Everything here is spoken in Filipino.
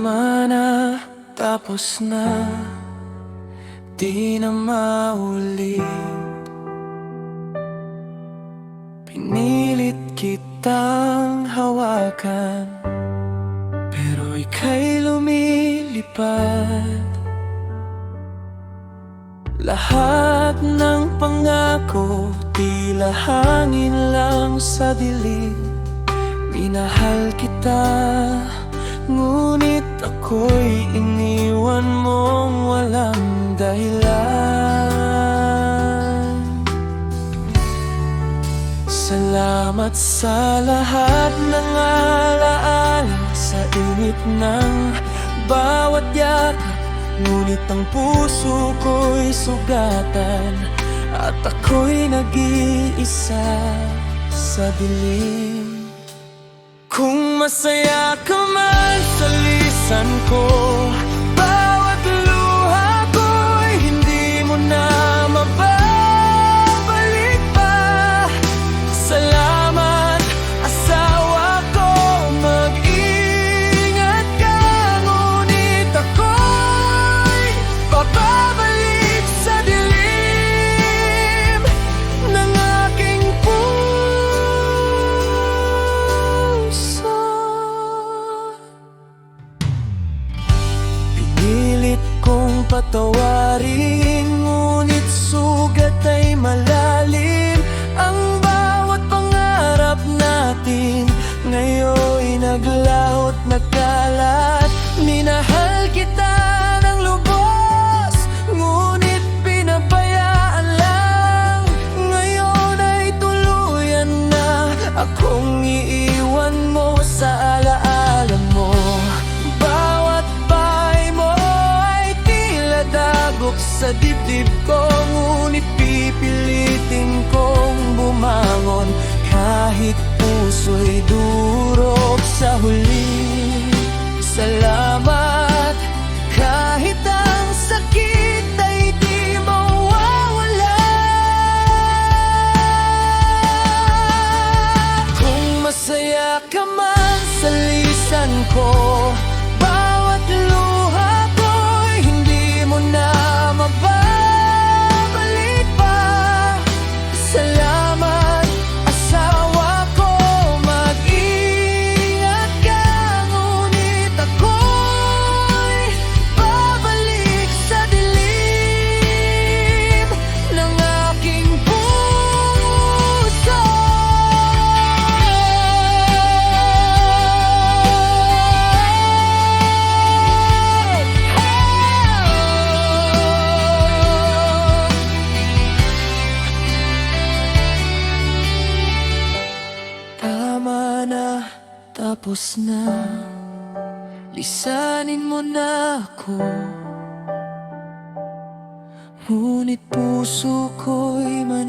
Tama na, tapos na. Di na maulit Pinilit kitang hawakan Pero ika'y lumilipad. Lahat ng pangako Tila hangin lang sa dilim. Minahal kita Ngunit ako'y iniwan mong walang dahilan. Salamat sa lahat ng alaala Sa init ng bawat yakap Ngunit ang puso ko'y sugatan At ako'y nag-iisa sa dilim. Kung masaya ka man sa lisan patawarin Ngunit sugat ay malalim dagok sa dibdib ko Ngunit pipilitin kong bumangon Kahit puso'y durog sa huli. Salamat kahit ang sakit ay di mawawala. Kung masaya ka man sa lisan ko tapos na Lisanin mo na ako. Ngunit puso ko'y mananatiling